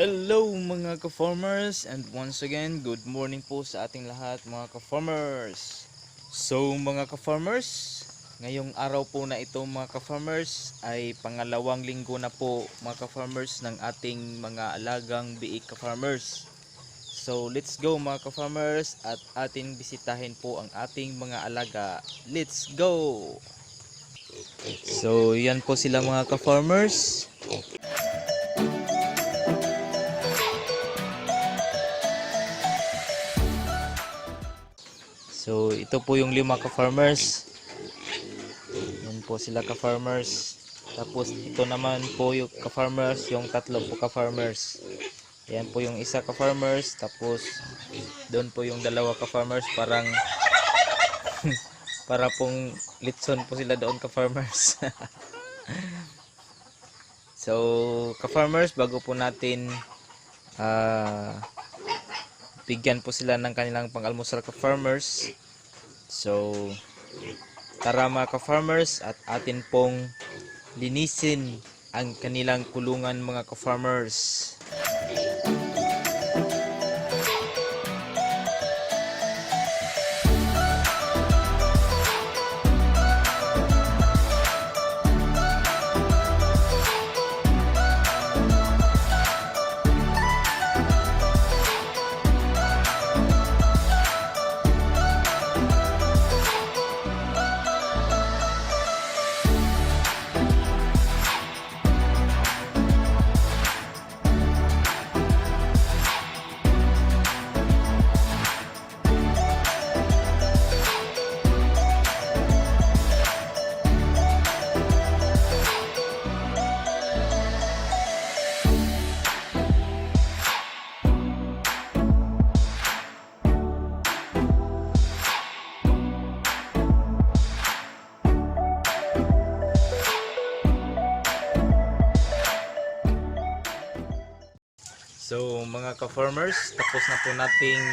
Hello mga ka-farmers and once again good morning po sa ating lahat mga ka-farmers. So mga ka-farmers, ngayong araw po na ito mga ka-farmers ay pangalawang linggo na po mga ka-farmers ng ating mga alagang biik ka-farmers. So let's go mga ka-farmers at ating bisitahin po ang ating mga alaga. Let's go! So yan po sila mga ka-farmers. So ito po yung lima ka-farmers. Yan po sila ka-farmers. Tapos ito naman po yung ka-farmers, yung tatlo po ka-farmers. Yan po yung isa ka-farmers. Tapos doon po yung dalawa ka-farmers. Parang para pong litson po sila doon ka-farmers. so ka-farmers, bago po natin ah bigyan po sila ng kanilang pang-almusal ka-farmers. So, tara mga ka-farmers at atin pong linisin ang kanilang kulungan mga ka-farmers. So mga ka-farmers, tapos na po nating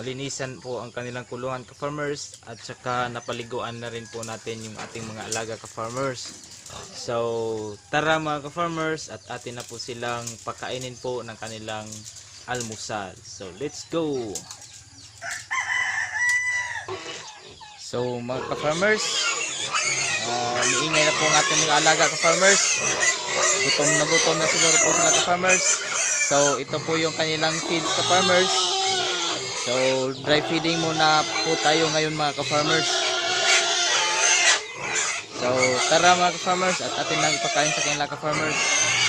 malinisan po ang kanilang kulungan ka-farmers at saka napaliguan na rin po natin yung ating mga alaga ka-farmers. So tara mga ka-farmers at atin na po silang pakainin po ng kanilang almusal. So let's go! So mga ka-farmers, uh, miingay na po ang ating mga alaga ka-farmers. Gutom na gutom na siguro po sila ka-farmers. So, ito po yung kanilang feeds ka farmers. So, dry feeding muna po tayo ngayon mga ka-farmers. So, tara mga ka-farmers at atin lang ipakain sa kanilang ka-farmers.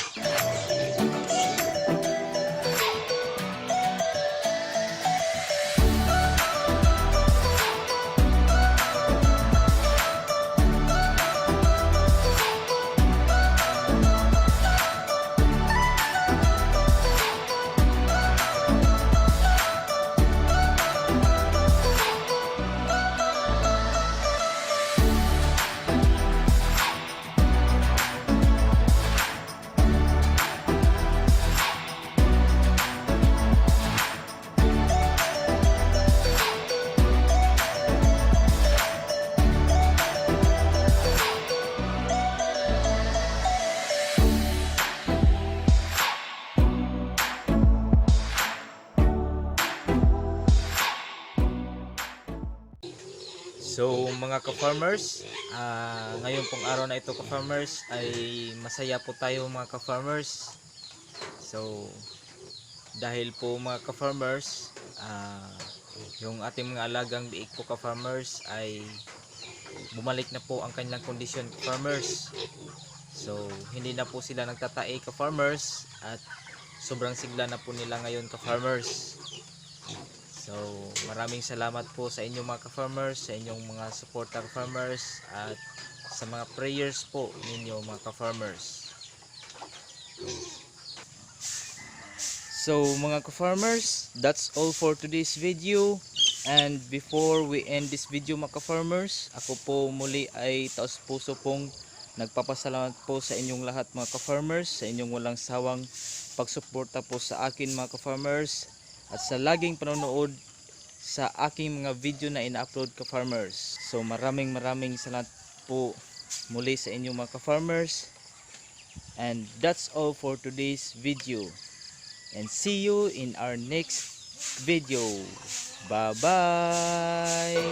So mga ka-farmers, ah, ngayon pong araw na ito ka-farmers ay masaya po tayo mga ka-farmers. So dahil po mga ka-farmers, ah, yung ating mga alagang biik po ka-farmers ay bumalik na po ang kanilang kondisyon ka-farmers. So hindi na po sila nagtatae ka-farmers at sobrang sigla na po nila ngayon ka-farmers. So, maraming salamat po sa inyong mga ka-farmers, sa inyong mga supporter farmers at sa mga prayers po ninyo mga ka-farmers. So, mga ka-farmers, that's all for today's video. And before we end this video mga ka-farmers, ako po muli ay taos puso pong nagpapasalamat po sa inyong lahat mga ka-farmers, sa inyong walang sawang pagsuporta po sa akin mga ka-farmers at sa laging panonood sa aking mga video na ina-upload ka farmers. So maraming maraming salamat po muli sa inyong mga ka farmers. And that's all for today's video. and see you in our next video. Bye-bye!